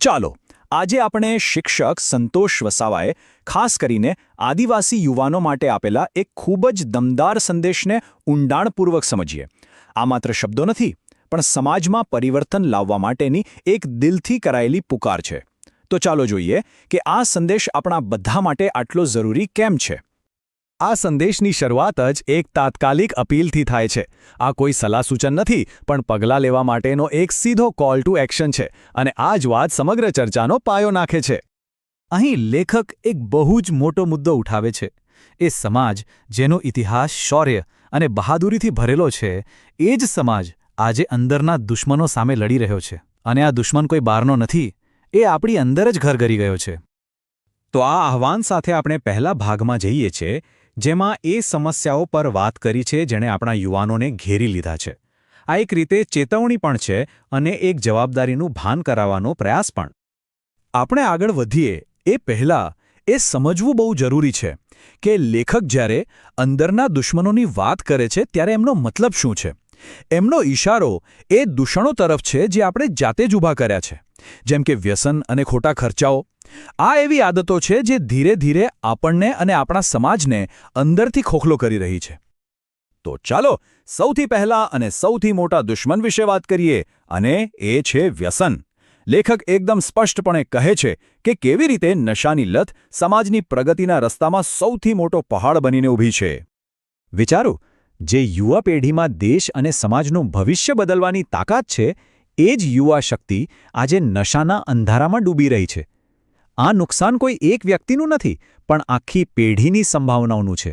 ચાલો, આજે આપણે શિક્ષક સંતોષ વસાવાએ ખાસ કરીને આદિવાસી યુવાનો માટે આપેલા એક ખૂબ જ દમદાર સંદેશને ઊંડાણપૂર્વક સમજીએ. આ માત્ર શબ્દો નથી, પણ સમાજમાં પરિવર્તન લાવવા માટેની એક દિલથી કરાયેલી પુકાર છે. તો ચાલો જોઈએ કે આ સંદેશ આપણા બધા માટે આટલો જરૂરી કેમ છે? આ સંદેશની શરૂઆત જ એક તાત્કાલિક અપીલથી થાય છે. આ કોઈ સલાહ સૂચન નથી, પણ પગલાં લેવા માટેનો એક સીધો કોલ ટુ એક્શન છે અને આ જ વાત સમગ્ર ચર્ચાનો પાયો નાખે છે. અહીં લેખક એક બહુ જ મોટો મુદ્દો ઉઠાવે છે. એ સમાજ, જેનો ઇતિહાસ શૌર્ય અને બહાદુરીથી ભરેલો છે, એ જ સમાજ આજે અંદરના દુશ્મનો સામે લડી રહ્યો છે. અને આ દુશ્મન કોઈ બહારનો નથી, એ આપણી અંદર જ ઘર કરી ગયો છે. તો આ આહવાન સાથે આપણે પહેલા ભાગમાં જઈએ છીએ જેમાં એ સમસ્યાઓ પર વાત કરી છે જેણે આપણા યુવાનોને ઘેરી લીધા છે. આ એક રીતે ચેતવણી પણ છે અને એક જવાબદારીનું ભાન કરાવવાનો પ્રયાસ પણ. આપણે આગળ વધીએ, એ પહેલાં એ સમજવું બહુ જરૂરી છે કે લેખક જ્યારે અંદરના દુશ્મનોની વાત કરે છે ત્યારે એમનો મતલબ શું છે? એમનો ઇશારો એ દૂષણો તરફ છે જે આપણે જાતે જ ઊભા કર્યા છે. જેમ કે વ્યસન અને ખોટા ખર્ચાઓ આ એવી આદતો છે જે ધીરે ધીરે આપણને અને આપણા સમાજને અંદરથી ખોખલો કરી રહી છે. તો ચાલો સૌથી પહેલા અને સૌથી મોટા દુશ્મન વિશે વાત કરીએ અને એ છે વ્યસન. લેખક એકદમ સ્પષ્ટપણે કહે છે કે કેવી રીતે નશાની લત સમાજની પ્રગતિના રસ્તામાં સૌથી મોટો પહાડ બનીને ઊભી છે. વિચારો, જે યુવા પેઢીમાં દેશ અને સમાજનું ભવિષ્ય બદલવાની તાકાત છે, એ જ યુવા શક્તિ આજે નશાના અંધારામાં ડૂબી રહી છે. આ નુકસાન કોઈ એક વ્યક્તિનું નથી, પણ આખી પેઢીની સંભાવનાઓનું છે.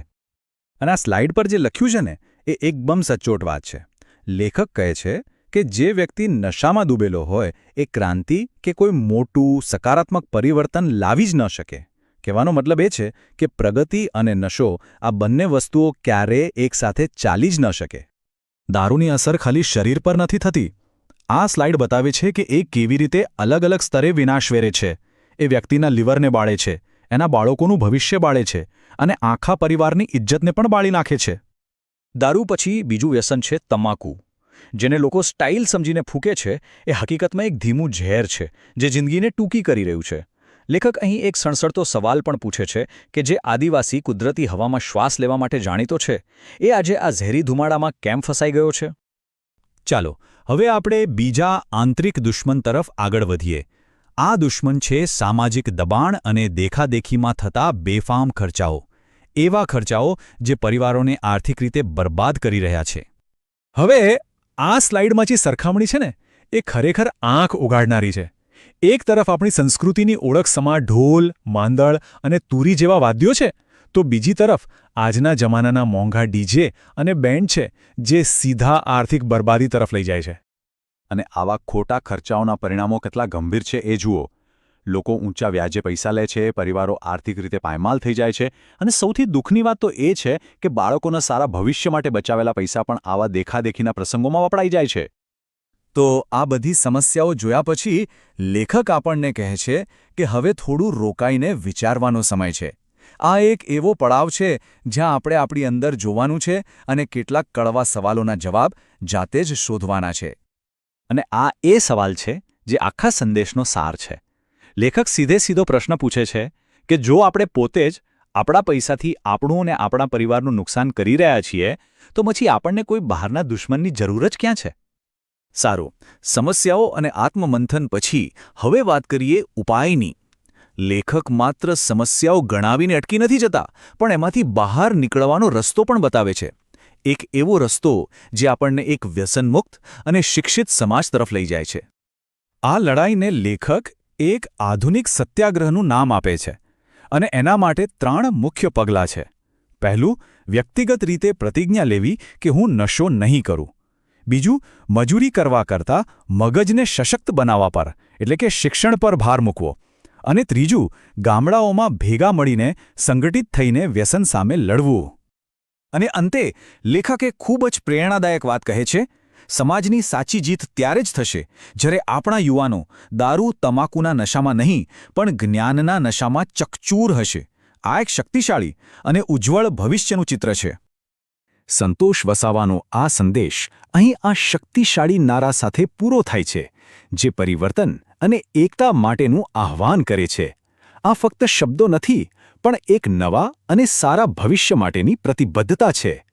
અને આ સ્લાઇડ પર જે લખ્યું છે ને, એ એકદમ સચોટ વાત છે. લેખક કહે છે કે જે વ્યક્તિ નશામાં ડૂબેલો હોય, એ ક્રાંતિ કે કોઈ મોટું સકારાત્મક પરિવર્તન લાવી જ ન શકે. કહેવાનો મતલબ એ છે કે પ્રગતિ અને નશો આ બંને વસ્તુઓ ક્યારેય એકસાથે ચાલી જ ન શકે. દારૂની અસર ખાલી શરીર પર નથી થતી. આ સ્લાઇડ બતાવે છે કે એ કેવી રીતે અલગ અલગ સ્તરે વિનાશ વેરે છે. એ વ્યક્તિના લીવરને બાળે છે, એના બાળકોનું ભવિષ્ય બાળે છે અને આખા પરિવારની ઇજ્જતને પણ બાળી નાખે છે. દારૂ પછી બીજું વ્યસન છે તમાકુ, જેને લોકો સ્ટાઇલ સમજીને ફૂંકે છે, એ હકીકતમાં એક ધીમું ઝેર છે, જે જિંદગીને ટૂંકી કરી રહ્યું છે. લેખક અહીં એક સણસણતો સવાલ પણ પૂછે છે કે જે આદિવાસી કુદરતી હવામાં શ્વાસ લેવા માટે જાણીતો છે, એ આજે આ ઝેરી ધુમાડામાં કેમ ફસાઈ ગયો છે? ચાલો, હવે આપણે બીજા આંતરિક દુશ્મન તરફ આગળ વધીએ. આ દુશ્મન છે સામાજિક દબાણ અને દેખાદેખીમાં થતા બેફામ ખર્ચાઓ, એવા ખર્ચાઓ જે પરિવારોને આર્થિક રીતે બરબાદ કરી રહ્યા છે. હવે, આ સ્લાઇડમાં જે સરખામણી છે ને, એ ખરેખર આંખ ઉગાડનારી છે. એક તરફ આપણી સંસ્કૃતિની ઓળખ સમા ઢોલ, માંદળ અને તુરી જેવા વાદ્યો છે, તો બીજી તરફ આજના જમાનાના મોંઘા ડીજે અને બેન્ડ છે, જે સીધા આર્થિક બરબાદી તરફ લઈ જાય છે. અને આવા ખોટા ખર્ચાઓના પરિણામો કેટલા ગંભીર છે એ જુઓ. લોકો ઊંચા વ્યાજે પૈસા લે છે, પરિવારો આર્થિક રીતે પાયમાલ થઈ જાય છે અને સૌથી દુઃખની વાત તો એ છે કે બાળકોના સારા ભવિષ્ય માટે બચાવેલા પૈસા પણ આવા દેખાદેખીના પ્રસંગોમાં વપરાઈ જાય છે. તો આ બધી સમસ્યાઓ જોયા પછી લેખક આપણને કહે છે કે હવે થોડું રોકાઈને વિચારવાનો સમય છે. આ એક એવો પડાવ છે જ્યાં આપણે આપણી અંદર જોવાનું છે અને કેટલાક કડવા સવાલોના જવાબ જાતે જ શોધવાના છે. અને આ એ સવાલ છે જે આખા સંદેશનો સાર છે. લેખક સીધે સીધો પ્રશ્ન પૂછે છે કે જો આપણે પોતે જ આપણા પૈસાથી આપણું અને આપણા પરિવારનું નુકસાન કરી રહ્યા છીએ, તો પછી આપણને કોઈ બહારના દુશ્મનની જરૂર જ ક્યાં છે? સારું, સમસ્યાઓ અને આત્મમંથન પછી હવે વાત કરીએ ઉપાયની. લેખક માત્ર સમસ્યાઓ ગણાવીને અટકી નથી જતા, પણ એમાંથી બહાર નીકળવાનો રસ્તો પણ બતાવે છે. એક એવો રસ્તો જે આપણને એક વ્યસનમુક્ત અને શિક્ષિત સમાજ તરફ લઈ જાય છે. આ લડાઈને લેખક એક આધુનિક સત્યાગ્રહનું નામ આપે છે અને એના માટે ત્રણ મુખ્ય પગલાં છે. પહેલું, વ્યક્તિગત રીતે પ્રતિજ્ઞા લેવી કે હું નશો નહીં કરું. બીજું, મજૂરી કરવા કરતાં મગજને સશક્ત બનાવવા પર, એટલે કે શિક્ષણ પર ભાર મૂકવો. અને ત્રીજું, ગામડાઓમાં ભેગા મળીને સંગઠિત થઈને વ્યસન સામે લડવું. અને અંતે, લેખકે ખૂબ જ પ્રેરણાદાયક વાત કહે છે, સમાજની સાચી જીત ત્યારે જ થશે જ્યારે આપણા યુવાનો દારૂ, તમાકુના નશામાં નહીં, પણ જ્ઞાનના નશામાં ચકચૂર હશે. આ એક શક્તિશાળી અને ઉજ્જવળ ભવિષ્યનું ચિત્ર છે. સંતોષ વસાવાનો આ સંદેશ અહીં આ શક્તિશાળી નારા સાથે પૂરો થાય છે, જે પરિવર્તન અને એકતા માટેનું આહ્વાન કરે છે. આ ફક્ત શબ્દો નથી પણ એક નવા અને સારા ભવિષ્ય માટેની પ્રતિબદ્ધતા છે.